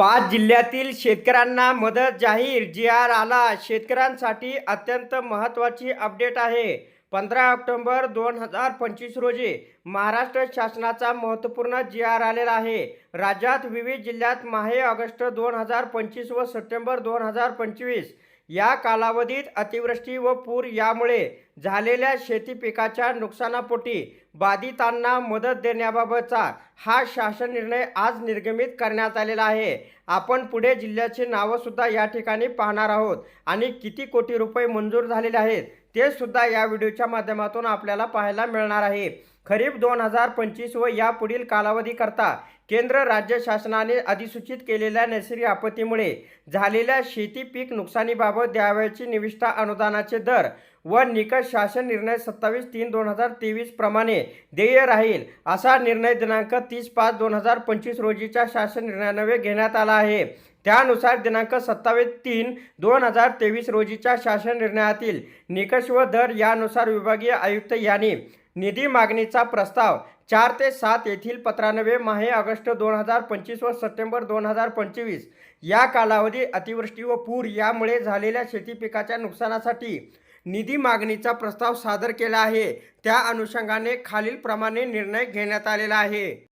पाच जिल्ह्यातील शेतकऱ्यांना मदत जाहीर. जी आर आला. शेतकऱ्यांसाठी अत्यंत महत्त्वाची अपडेट आहे. पंधरा ऑक्टोंबर दोन हजार पंचवीस रोजी महाराष्ट्र शासनाचा महत्त्वपूर्ण जी आर आलेला आहे. राज्यात विविध जिल्ह्यात माहे ऑगस्ट दोन हजार पंचवीस व सप्टेंबर दोन हजार पंचवीस या कालावधीत अतिवृष्टी व पूर यामुळे झालेल्या शेती पिकाच्या नुकसानापोटी बाधितांना मदत देण्याबाबतचा हा शासन निर्णय आज निर्गमित करण्यात आलेला आहे. आपण पुढे जिल्ह्याची नावंसुद्धा या ठिकाणी पाहणार आहोत आणि किती कोटी रुपये मंजूर झालेले आहेत ते सुद्धा या व्हिडिओच्या माध्यमातून आपल्याला पाहायला मिळणार आहे. खरीप दोन हजार पंचवीस व यापुढील कालावधीकरता केंद्र राज्य शासनाने अधिसूचित केलेल्या नैसर्गिक आपत्तीमुळे झालेल्या शेती पीक नुकसानीबाबत द्यावयाची निविष्ठा अनुदानाचे दर व निकष शासन निर्णय सत्तावीस तीन दोन हजार तेवीस प्रमाणे देय राहील असा निर्णय दिनांक तीस पाच दोन हजार पंचवीस रोजीच्या शासन निर्णयानवे घेण्यात आला आहे. त्यानुसार दिनांक सत्तावीस तीन दोन हजार तेवीस रोजीच्या शासन निर्णयातील निकष व दर यानुसार विभागीय आयुक्त यांनी निधी मागणीचा प्रस्ताव चार ते सात येथील पत्रानवे माहे ऑगस्ट दोन हजार पंचवीस व सप्टेंबर दोन हजार पंचवीस या कालावधी अतिवृष्टी व पूर यामुळे झालेल्या शेती पिकाच्या नुकसानासाठी निधी मागणीचा प्रस्ताव सादर केला आहे. त्या अनुषंगाने खालीलप्रमाणे निर्णय घेण्यात आलेला आहे.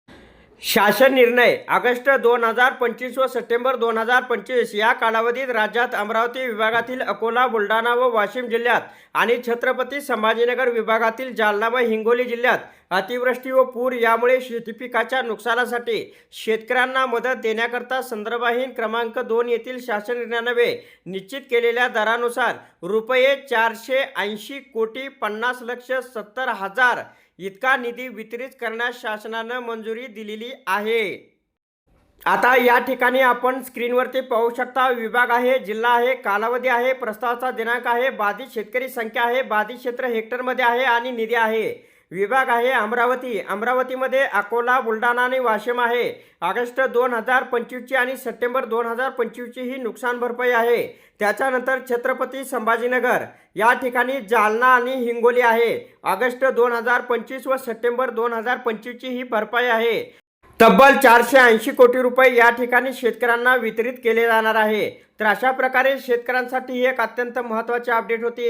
शासन निर्णय. ऑगस्ट दोन हजार पंचवीस व सप्टेंबर दोन हजार पंचवीस या कालावधीत राज्यात अमरावती विभागातील अकोला बुलढाणा व वाशिम जिल्ह्यात आणि छत्रपती संभाजीनगर विभागातील जालना व हिंगोली जिल्ह्यात अतिवृष्टी व पूर यामुळे शेतीपिकाच्या नुकसानासाठी शेतकऱ्यांना मदत देण्याकरता संदर्भहीन क्रमांक दोन येथील शासन निर्णयानवे निश्चित केलेल्या दरानुसार रुपये चारशे ऐंशी कोटी पन्नास लक्ष सत्तर हजार इतका निधी वितरित करण्यास शासनानं मंजुरी दिलेली आहे. आता या ठिकाणी आपण स्क्रीनवरती पाहू शकता विभाग आहे जिल्हा आहे कालावधी आहे प्रस्तावाचा दिनांक आहे बाधित शेतकरी संख्या आहे बाधित क्षेत्र हेक्टरमध्ये आहे आणि निधी आहे. विभाग आहे अमरावती. अमरावतीमध्ये अकोला बुलढाणा आणि वाशिम आहे. ऑगस्ट दोन हजार पंचवीसची आणि सप्टेंबर दोन हजार पंचवीसची ही नुकसान भरपाई आहे. त्याच्यानंतर छत्रपती संभाजीनगर. या ठिकाणी जालना आणि हिंगोली आहे. ऑगस्ट दोन हजार पंचवीस व सप्टेंबर दोन हजार पंचवीसची ही भरपाई आहे. तब्बल चारशे ऐंशी कोटी रुपये या ठिकाणी शेतकऱ्यांना वितरित केले जाणार आहे. तर अशा प्रकारे शेतकऱ्यांसाठी ही एक अत्यंत महत्त्वाची अपडेट होती.